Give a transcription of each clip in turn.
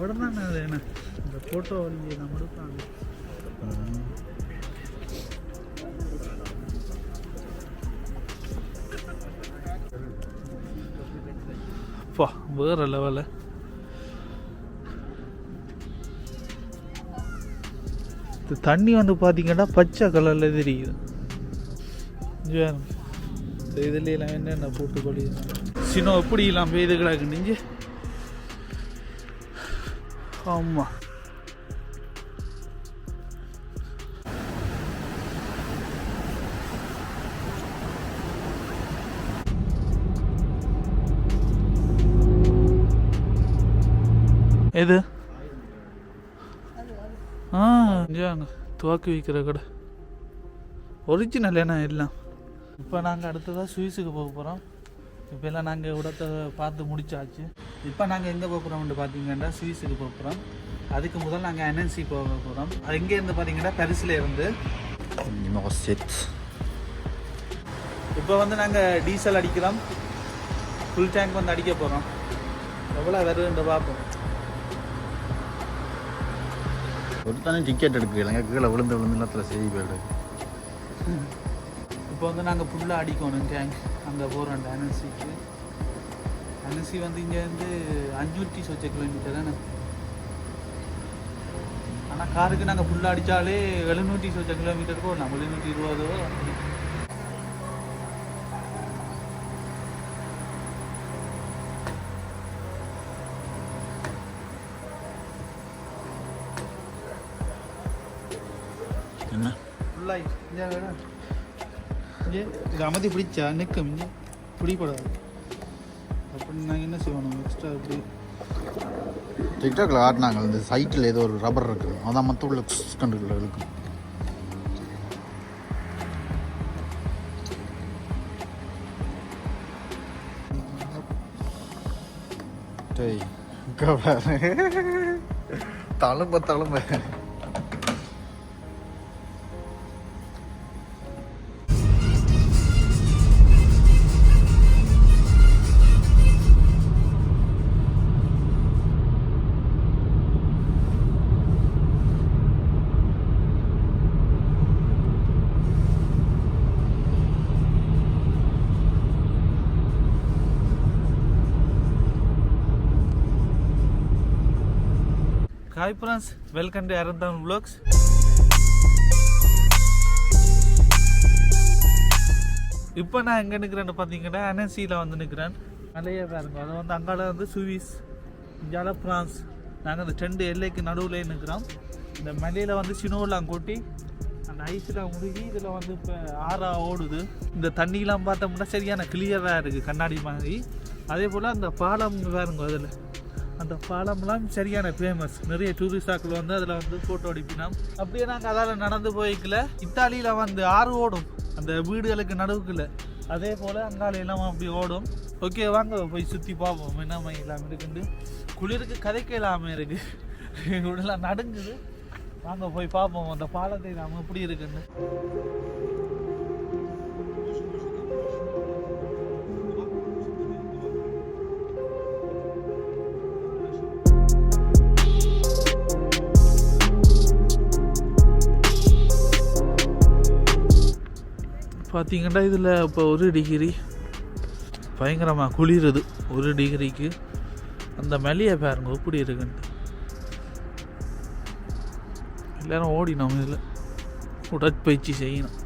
உடனே அது என்ன இந்த ஃபோட்டோ வழியை நம்ம எடுப்பாங்க அப்பா வேறு லெவலில் தண்ணி வந்து பார்த்தீங்கன்னா பச்சை கலரில் தெரியுது. இதுலாம் என்னென்ன போட்டு கொழியுது சின்ன எப்படி எல்லாம் பெய்து கிடக்கு நெஞ்சு. ஆமாம் எது? ஆ இஞ்சாங்க துவாக்கி வைக்கிற கடை. ஒரிஜினல் என்ன எல்லாம். இப்போ நாங்கள் அடுத்ததாக சுவிஸுக்கு போக போகிறோம் இப்போ எல்லாம் நாங்கள் இடத்த பார்த்து முடிச்சாச்சு. இப்போ நாங்கள் எங்கே போக போகிறோம்னு பார்த்தீங்கன்னா சுவிஸுக்கு போக போகிறோம் அதுக்கு முதல் நாங்கள் என்என்சி போக போகிறோம் அது எங்கேருந்து பார்த்தீங்கன்னா பரிசில் இருந்து. Numéro 7. இப்போ வந்து நாங்கள் டீசல் அடிக்கிறோம். ஃபுல் டேங்க் வந்து அடிக்க போகிறோம் எவ்வளோ வருதுன்ற பார்ப்போம் ஒருத்தானே டிக்கெட் எடுக்கல. கீழே விழுந்து விழுந்து நேரத்தில் செய்தி போயிடு இப்போ வந்து நாங்கள் ஃபுல்லாக அடிக்கணும் டேங்க் அங்கே போகிறோம் என்என்சிக்கு என்என்சி வந்து இங்கேருந்து அஞ்சூற்றி சொச்ச கிலோமீட்டர் தானே? ஆனால் காருக்கு நாங்கள் ஃபுல்லாக அடித்தாலே எழுநூற்றி சொச்ச கிலோமீட்டர் போடலாம் எழுநூற்றி இருபதோ. என்ன? ஃபுல்லாக இங்கே இங்கே இது அமைதி பிடிச்சா நிற்கும் இங்கே பிடிப்படாது அப்படி நாங்கள் என்ன செய்யணும் எக்ஸ்ட்ரா இப்படி டிக்டாக்ல ஆட்டினாங்க இந்த சைட்டில் ஏதோ ஒரு ரப்பர் இருக்குது. அதான் மற்ற உள்ள கண்டுக்குள்ள இருக்கும் டேய். தழும்ப தழும்ப. ஹாய் ஃப்ரெண்ட்ஸ் வெல்கம் டு அரந்தான் ப்ளாக்ஸ் இப்போ நான் எங்கே நிற்கிறேன்னு பார்த்தீங்கன்னா என்எஸ்சியில் வந்து நிற்கிறேன் மலையே இருக்கும் அது வந்து அங்கால வந்து சுவிஸ் இந்தியாவில் ஃப்ரான்ஸ் நாங்கள் அந்த ரெண்டு எல்லைக்கு நடுவில் நிற்கிறோம் இந்த மலையில் வந்து சினோலாம் கொட்டி அந்த ஐஸ்லாம் முழுகி இதில் வந்து இப்போ ஆறாக ஓடுது. இந்த தண்ணியெலாம் பார்த்தோம்னா சரியான கிளியராக இருக்குது கண்ணாடி மாதிரி. அதே போல் அந்த பாலம் பாருங்க அதில். அந்த பாலம்லாம் சரியான ஃபேமஸ் நிறைய டூரிஸ்டாக்கள் வந்து அதில் வந்து ஃபோட்டோ அடிப்பினோம் அப்படியே நாங்கள் அதால் நடந்து போய்க்கல. இத்தாலியில் வந்து ஆறு ஓடும். அந்த வீடுகளுக்கு நடுவுக்குள்ள. அதே போல் அங்காலையெல்லாம் அப்படி ஓடும். ஓகே வாங்க போய் சுற்றி பார்ப்போம். என்ன இல்லாமல் இருக்குண்டு குளிருக்கு கதைக்க இல்லாமல் இருக்கு. உடலாம் நடுங்குது. வாங்க போய் பார்ப்போம். அந்த பாலத்தை நாம் எப்படி இருக்குன்னு. பார்த்தீங்கன்னா இதில் இப்போ ஒரு டிகிரி பயங்கரமாக குளிருது. ஒரு டிகிரிக்கு அந்த மலையை பாருங்க எப்படி இருக்குன்ட்டு. எல்லாரும் ஓடினோம் இதில். உடற்பயிற்சி செய்யணும்.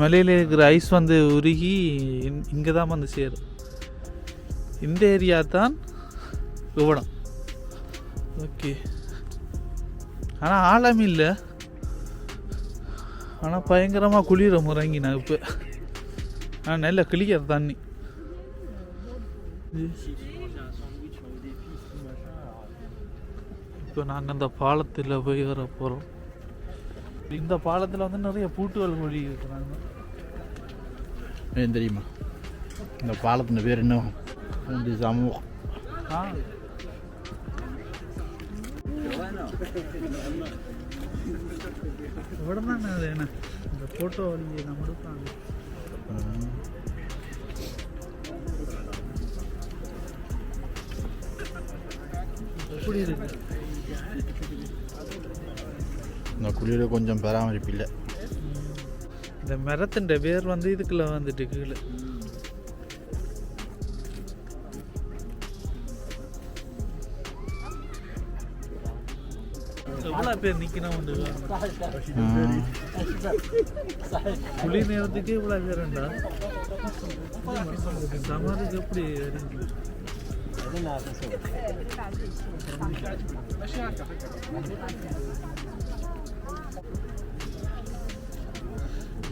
மலையில் இருக்கிற ஐஸ் வந்து உருகி இங்கே தான் வந்து சேரும். இந்த ஏரியா தான் விவடம். ஓகே ஆனால் ஆழம் இல்லை. ஆனால் பயங்கரமாக குளிர முறங்கி நான் இப்போ ஆனால் நல்ல கிளிக்கிற தண்ணி. இப்போ நாங்கள் அந்த பாலத்தில் போய் வர போகிறோம் இந்த பாலத்தில் வந்து நிறைய பூட்டுகள் மொழி இருக்கிறாங்க. ஏன் தெரியுமா? இந்த பாலத்தின் பேர் என்ன? சமூகம். ஆ. உடனே அது என்ன? இந்த ஃபோட்டோ நீங்கள் நம்ம கொடுப்பாங்க. எப்படி இருக்கு? இந்த குளிர கொஞ்சம் பராமரிப்பு இல்லை. இந்த மரத்துன்ற பேர் வந்து இதுக்குள்ளே வந்துட்டு கீழே. எவ்வளோ பேர் நிற்கணும் வந்து? குளி நேரத்துக்கு இவ்வளோ பேருண்டா சமாதிக்கு எப்படி?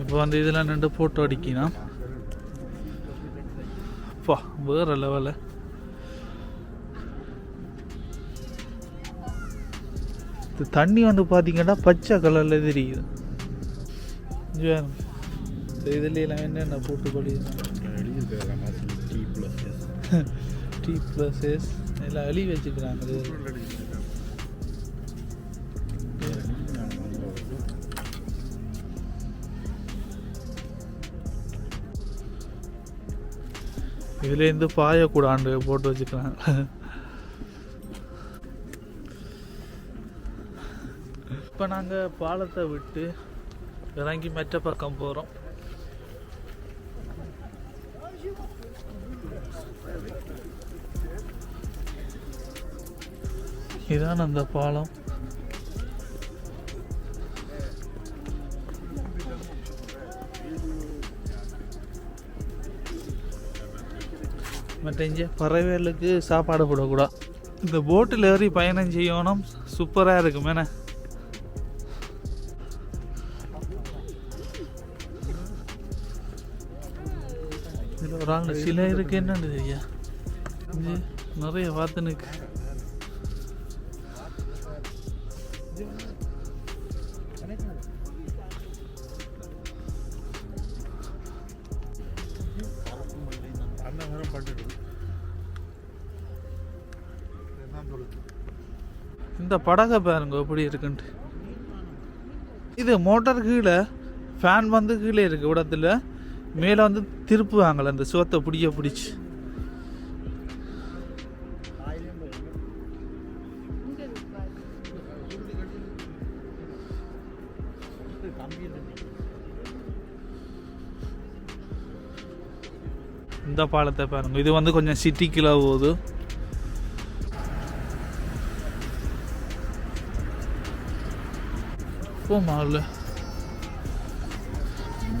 இப்போ வந்து இதெல்லாம் நின்று ஃபோட்டோ அடிக்கணும். அப்பா வேற லெவலில் இது தண்ணி வந்து பார்த்தீங்கன்னா பச்சை கலரில் தெரியுது. இங்க எல்லாம் என்னென்ன போட்டு படிக்கிறாங்க T plus T plus S எல்லாம் அழி வச்சுக்கிறாங்க இதுலேருந்து பாயக்கூடாண்டு போட்டு வச்சுக்கிறாங்க இப்போ நாங்கள் பாலத்தை விட்டு இறங்கி மெட்ட பக்கம் போகிறோம் இதான் அந்த பாலம். மற்ற இங்கே பறவைகளுக்கு சாப்பாடு போடக்கூடாது இந்த போட்டில் ஏறி பயணம் செய்யணும் சூப்பராக இருக்கும் என்ன? ஆள் சிலை இருக்கு என்னன்னு இங்கே நிறைய பார்த்துனுக்கு இந்த படகை பாருங்க எப்படி இருக்குன்ட்டு. இது மோட்டார் கீழே ஃபேன் வந்து கீழே இருக்கு இடத்துல மேலே வந்து திருப்புவாங்கள்ல அந்த சோத்தை பிடிக்க பிடிச்சி. இந்த பாலத்தை பாருங்க. இது வந்து கொஞ்சம் சிட்டிக்குள்ள போகுது. போமா இல்லை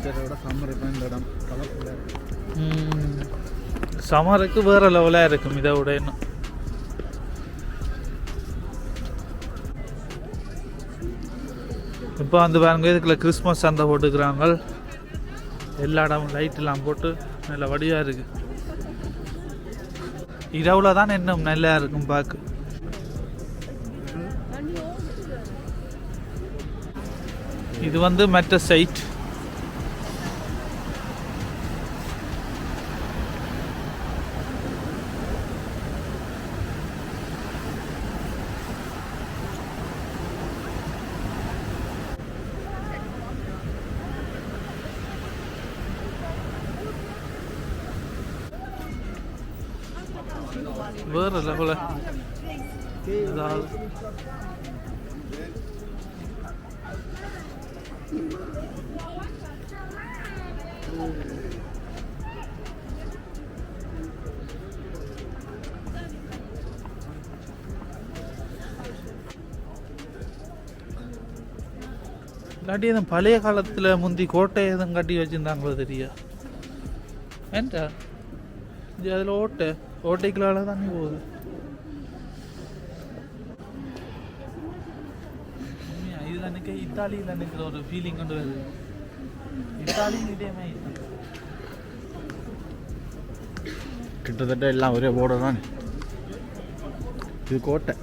இந்த விட சம்மர் இப்போ இந்த இடம். கலர்ஃபுல்லாக சமருக்கு வேற லெவலாக இருக்கும் இதை விட இன்னும். இப்போ வந்து பாருங்க இதுக்குள்ள கிறிஸ்மஸ் சந்தை போட்டுக்கிறாங்க. எல்லா இடமும் லைட்லாம் போட்டு நல்ல வடிவாக இருக்கு. இரவுல தான் இன்னும் நல்லா இருக்கும் பார்க்க இது வந்து மற்ற சைட் வேற லெவல. இல்லாட்டி எதுவும் பழைய காலத்தில் முந்தி கோட்டை எதுவும் கட்டி வச்சுருந்தாங்களோ தெரியா? ஏன்டா இது அதில் ஓட்டை. ஓட்டைக்குள்ளால தண்ணி போகுது. இதுல நிக்க இத்தாலியில நிக்கிற ஒரு ஃபீலிங் கொண்டு வருது. இத்தாலியும் இதே மாதிரி தான். கிட்டத்தட்ட எல்லாம் ஒரே போர்டர் தான்? இது கோட்டை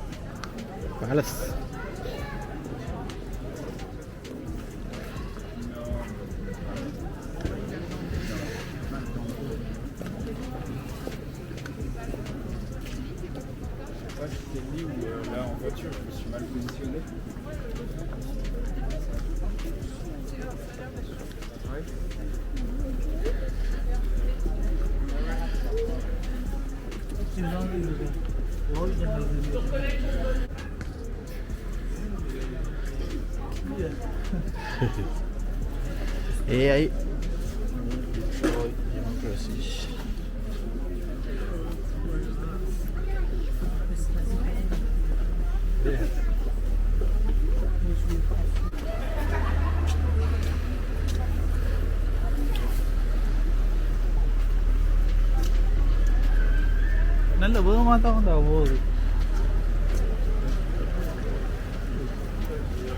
பேலஸ் இதுதான் இது. ஓவியங்கள் AI destroy democracy. நல்ல வேகமாக தான் வந்து போகுது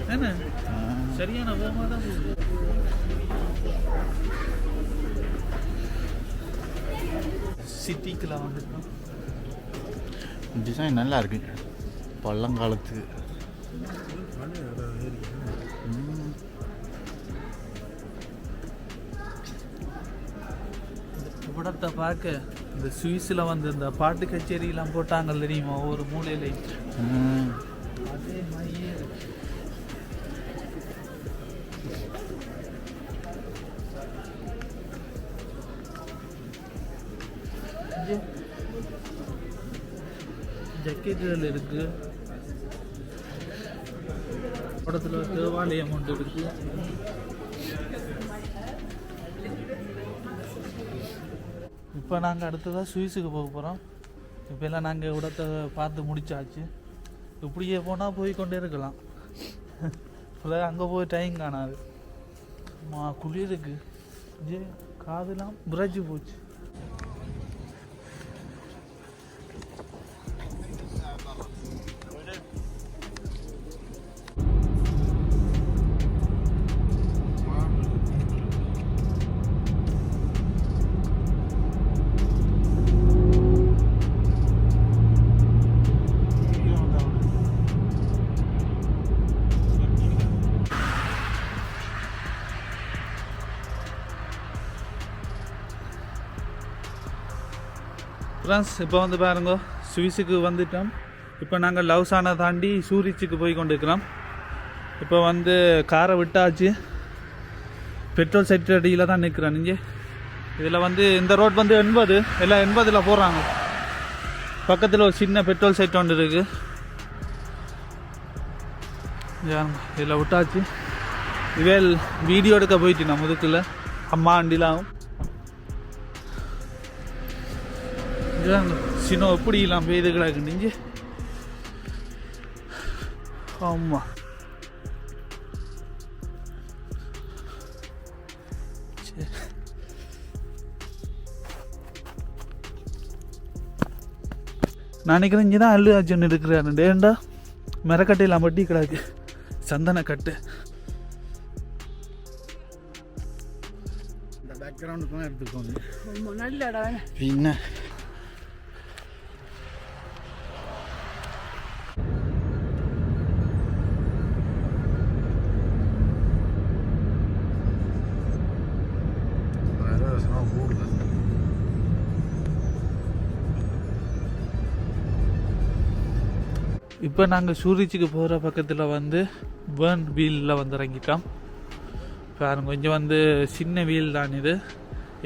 என்ன சரியான வேகமாக தான் போகுது வந்துட்டோம் டிசைன் நல்லா இருக்கு பழங்காலத்து படத்தை பார்க்க இந்த சுவிஸில் வந்து இந்த பாட்டு கச்சேரியெல்லாம் போட்டாங்க தெரியுமா? ஒவ்வொரு மூலையிலையும். அதே மாதிரியே ஜக்கெட்டுகள் இருக்கு. படத்துல தேவாலயம் ஒன்று இருக்கு. இப்போ நாங்கள் அடுத்ததாக சுவிஸுக்கு போக போகிறோம் இப்போ எல்லாம் நாங்கள் இடத்த பார்த்து முடிச்சாச்சு. இப்படியே போனால் போய் கொண்டே இருக்கலாம். இப்போ அங்கே போய் டைம் காணாது. மா குளிருக்கு. ஜே காதெல்லாம் புரட்சி போச்சு. ஃப்ரெண்ட்ஸ் இப்போ வந்து பாருங்க சுவிஸுக்கு வந்துட்டோம். இப்போ நாங்கள் லவ்ஸானை தாண்டி சூரிச்சுக்கு போய் கொண்டிருக்கிறோம். இப்போ வந்து காரை விட்டாச்சு. பெட்ரோல் செட் அடியில் தான் நிற்கிறேன் நீங்கள் இதில் வந்து இந்த ரோட் வந்து எண்பது எல்லாம் எண்பதில் போகிறாங்க பக்கத்தில் ஒரு சின்ன பெட்ரோல் செட் ஒன்று இருக்குது இதில் விட்டாச்சு. இவேல் வீடியோ எடுக்க போயிட்டு நான் முதுக்கில். அம்மா அண்டிலாம் எப்படி இல்லாம பெய்து கிடக்கு நெஞ்சு? ஆமா சரி. நான் நினைக்கிறேன் இங்கே தான் அல்லு அர்ஜுன் இருக்கிறாரு. டேண்டா மரக்கட்டையில் மட்டி கிடக்கு. சந்தன கட்டு. இந்த பேக்ரவுண்டுக்கும் எடுத்துக்கோங்க. நல்ல பின்ன. இப்போ நாங்கள் சூரிச்சுக்கு போகிற பக்கத்தில் வந்து பேர்ன் வீலில் வந்து இறங்கிட்டோம். பாருங்க கொஞ்சம் வந்து சின்ன வீல் தான் இது.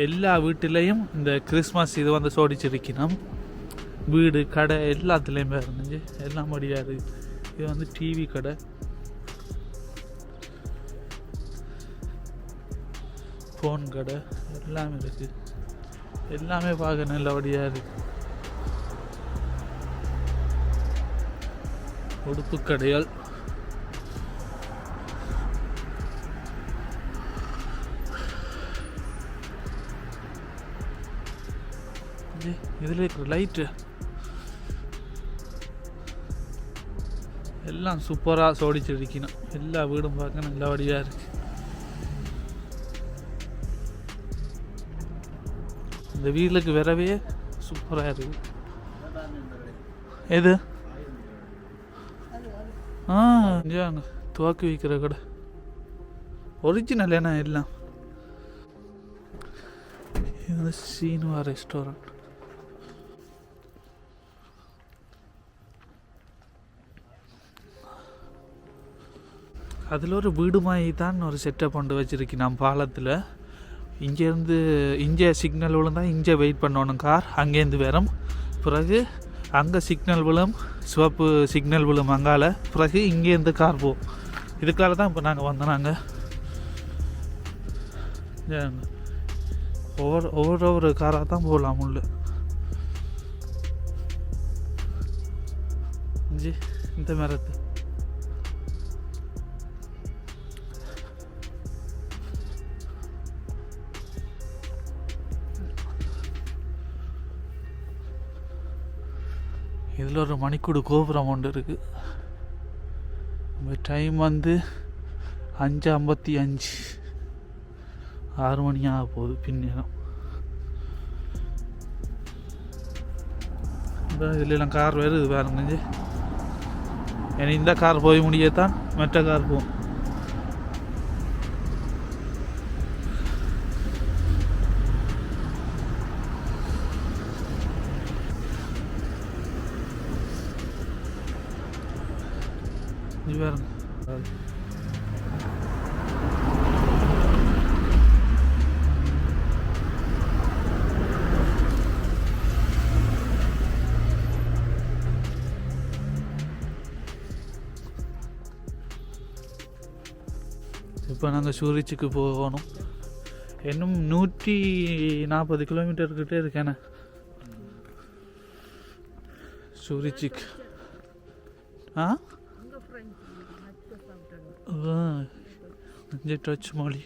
எல்லா வீட்டிலையும் இந்த கிறிஸ்மஸ் இது வந்து சோடிச்சிருக்கணும். வீடு கடை எல்லாத்துலேயுமே இருந்துச்சு. எல்லாம் முடியாது இருக்கு. இது வந்து டிவி கடை. ஃபோன் கடை. எல்லாமே இருக்குது எல்லாமே பார்க்க நல்லபடியாக இருக்குது உடுப்பு கடையால் இதில் இருக்கிற லைட்டு எல்லாம் சூப்பராக சோடிச்சு இருக்கணும் எல்லா வீடும் பார்க்க நல்லபடியாக இருக்கு. இந்த வீட்டுக்கு வரவே சூப்பராக இருக்கு. எது? ஆ இஞ்சாங்க. துவாக்கி வைக்கிற கடை. ஒரிஜினல் ஏன்னா எல்லாம். இது வந்து சீனுவா ரெஸ்டாரண்ட் அதில் ஒரு வீடு மாதிரி தான் ஒரு செட்டப் கொண்டு வச்சுருக்கேன் நான் பாலத்தில். இங்கேருந்து இங்கே சிக்னல் விழுந்தால் இங்கே வெயிட் பண்ணணும் கார் அங்கேருந்து வரும். பிறகு அங்கே சிக்னல் விழும் சிவப்பு சிக்னல் விழும் அங்கால. பிறகு இங்கேருந்து கார் போகும் இதுக்காக தான் இப்போ நாங்கள் வந்தோம் நாங்கள் ஒவ்வொரு ஒவ்வொரு ஒரு காராக தான் போகலாம் முள்ளு ஜி இந்த மரத்து. இதில் ஒரு மணிக்கூடு கோபுரம் ஒன்று இருக்குது இப்போ டைம் வந்து அஞ்சு ஐம்பத்தி அஞ்சு. ஆறு மணி ஆக போகுது பின்னேரம் இதுலாம் கார் வருது பாருங்க இனி இந்த கார் போய் முடியத்தான் மற்ற கார் போகும் பாருங்க இப்போ நாங்கள் சூரிச்சுக்கு போகணும். இன்னும் நூற்றி நாற்பது கிலோமீட்டர் கிட்டே இருக்கேண்ணே சூரிச்சுக்கு. ஆ? ஆ, கொஞ்சம் டச் மொழி